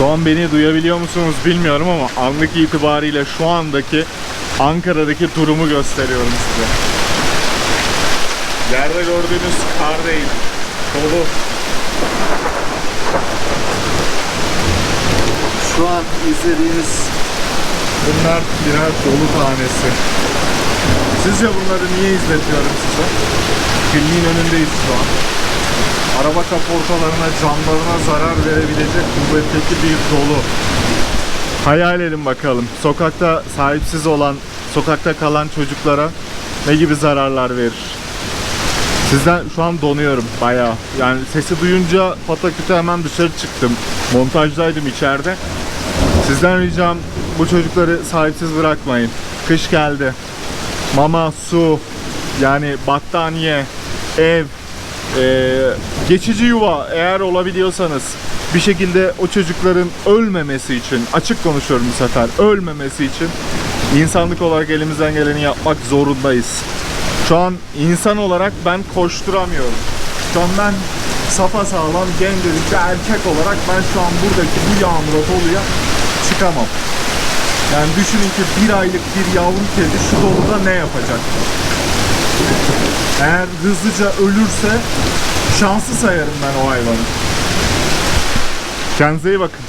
Şu an beni duyabiliyor musunuz bilmiyorum ama anlık itibariyle şu andaki Ankara'daki durumu gösteriyorum size. Yerde gördüğünüz kar değil. Dolu. Şu an izlediğiniz Bunlar birer dolu tanesi. Sizce bunları niye izletiyorum size? Kliniğin önündeyiz şu an. Araba kaportalarına, camlarına zarar verebilecek kuvvetteki bir dolu. Hayal edin bakalım. Sokakta sahipsiz olan, sokakta kalan çocuklara ne gibi zararlar verir? Sizden şu an donuyorum bayağı. Yani sesi duyunca pataküte hemen dışarı çıktım. Montajdaydım içeride. Sizden ricam bu çocukları sahipsiz bırakmayın. Kış geldi. Mama, su, yani battaniye, ev, eee, geçici yuva eğer olabiliyorsanız bir şekilde o çocukların ölmemesi için, açık konuşuyorum bu sefer, ölmemesi için insanlık olarak elimizden geleni yapmak zorundayız. Şu an insan olarak ben koşturamıyorum. Şu an ben safa sağlam gencecik bir erkek olarak ben şu an buradaki bu yağmura doluya çıkamam. Yani düşünün ki bir aylık bir yavru kedi şu doluda ne yapacak? Eğer hızlıca ölürse şanslı sayarım ben o hayvanı. Kendinize iyi bakın.